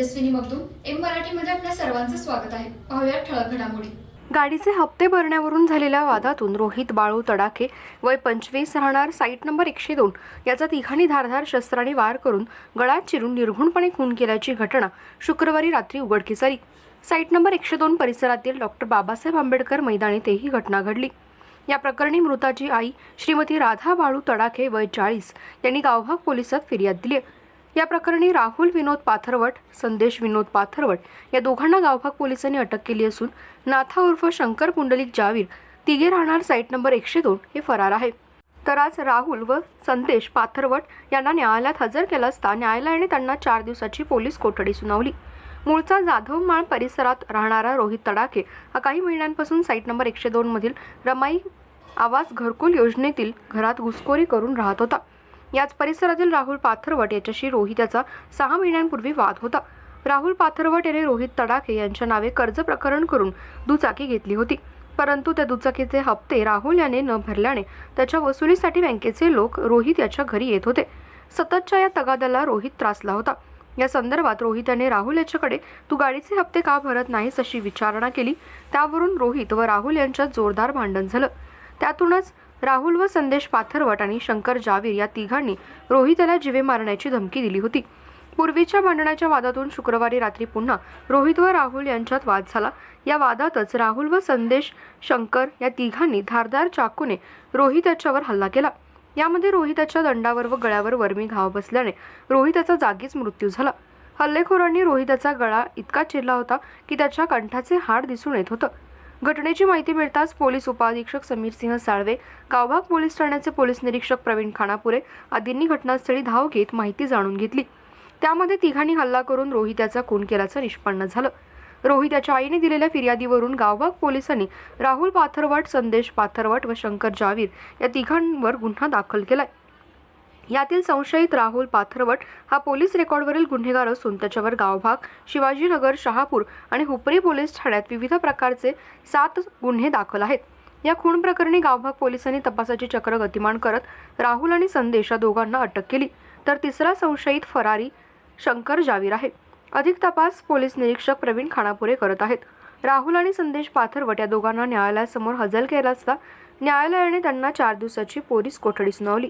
Tejaswini Magdum M मराठीमध्ये आपल्या सर्वांचं स्वागत आहे. पाहूया ठळक घडामोडी. गाडीचे हप्ते भरण्यावरून झालेल्या वादातून रोहित बाळू तडाखे वय पंचवीस राहणार साईट नंबर एकशे दोन याचा तिघांनी धारधार शस्त्राने वार करून गळ्यात चिरून निर्घुणपणे खून केल्याची घटना शुक्रवारी रात्री उघडकीस आली. साईट नंबर एकशे दोन परिसरातील डॉक्टर बाबासाहेब आंबेडकर मैदानात ही घटना घडली. या प्रकरणी मृताची आई श्रीमती राधा बाळू तडाखे वय चाळीस यांनी गावभाग पोलिसात फिर्याद दिली आहे. या प्रकरणी राहुल विनोद पाथरवट संदेश विनोद पाथरवट या दोघांना गावभाग पोलिसांनी अटक केली असून नाथा उर्फ शंकर पुंडलिक जावीर तिघे राहणार साईट नंबर एकशे दोन हे फरार आहे. तर आज राहुल व संदेश पाथरवट यांना न्यायालयात हजर केला असता न्यायालयाने त्यांना चार दिवसाची पोलीस कोठडी सुनावली. मूळचा जाधवमाळ परिसरात राहणारा रोहित तडाखे हा काही महिन्यांपासून साईट नंबर एकशे दोनमधील रमाई आवास घरकुल योजनेतील घरात घुसखोरी करून राहत होता. याच परिसरातील राहुल पाथरवट याच्याशी रोहित याचा सहा महिन्यांपूर्वी वाद होता. राहुल पाथरवट याने रोहित तडाखे यांच्या नावे कर्ज प्रकरण करून दुचाकी घेतली होती. परंतु त्या दुचाकीचे हप्ते राहुल याने न भरल्याने त्याच्या वसुलीसाठी बँकेचे लोक रोहित याच्या घरी येत होते. सततच्या या तगादाला रोहित त्रासला होता. या संदर्भात रोहित याने राहुल याच्याकडे तू गाडीचे हप्ते का भरत नाहीस? अशी विचारणा केली. त्यावरून रोहित व राहुल यांच्यात जोरदार भांडण झालं. त्यातूनच राहुल व संदेश पाथरवट आणि शंकर जावीर या तिघांनी रोहितला जिवे मारण्याची धमकी दिली होती. पूर्वीच्या भांडणाच्या वादातून शुक्रवारी रात्री पुन्हा रोहित व राहुल यांच्यात वाद झाला. या वादातच राहुल व संदेश शंकर या तिघांनी धारदार चाकूने रोहित याच्यावर हल्ला केला. यामध्ये रोहिताच्या दंडावर व गळ्यावर वर्मी घाव बसल्याने रोहिताचा जागीच मृत्यू झाला. हल्लेखोरांनी रोहिताचा गळा इतका चिरला होता की त्याच्या कंठाचे हाड दिसून येत होतं. घटनेची माहिती मिळताच पोलीस उपअधीक्षक समीर सिंह साळवे गावभाग पोलीस ठाण्याचे पोलीस निरीक्षक प्रवीण खानापुरे आदींनी घटनास्थळी धाव घेत माहिती जाणून घेतली. त्यामध्ये तिघांनी हल्ला करून रोहित्याचा खून केल्याचं निष्पन्न झालं. रोहित्याच्या आईने दिलेल्या फिर्यादीवरून गावभाग पोलिसांनी राहुल पाथरवट संदेश पाथरवट व शंकर जावीर या तिघांवर गुन्हा दाखल केलाय. यातील संशयित राहुल पाथरवट हा पोलीस रेकॉर्डवरील गुन्हेगार असून त्याच्यावर गावभाग शिवाजीनगर शहापूर आणि हुपरी पोलीस ठाण्यात विविध प्रकारचे सात गुन्हे दाखल आहेत. या खून प्रकरणी गावभाग पोलिसांनी तपासाची चक्र गतिमान करत राहुल आणि संदेश या दोघांना अटक केली. तर तिसरा संशयित फरारी शंकर जावीर आहे. अधिक तपास पोलीस निरीक्षक प्रवीण खानापुरे करत आहेत. राहुल आणि संदेश पाथरवट या दोघांना न्यायालयासमोर हजर केला असता न्यायालयाने त्यांना चार दिवसाची पोलीस कोठडी सुनावली.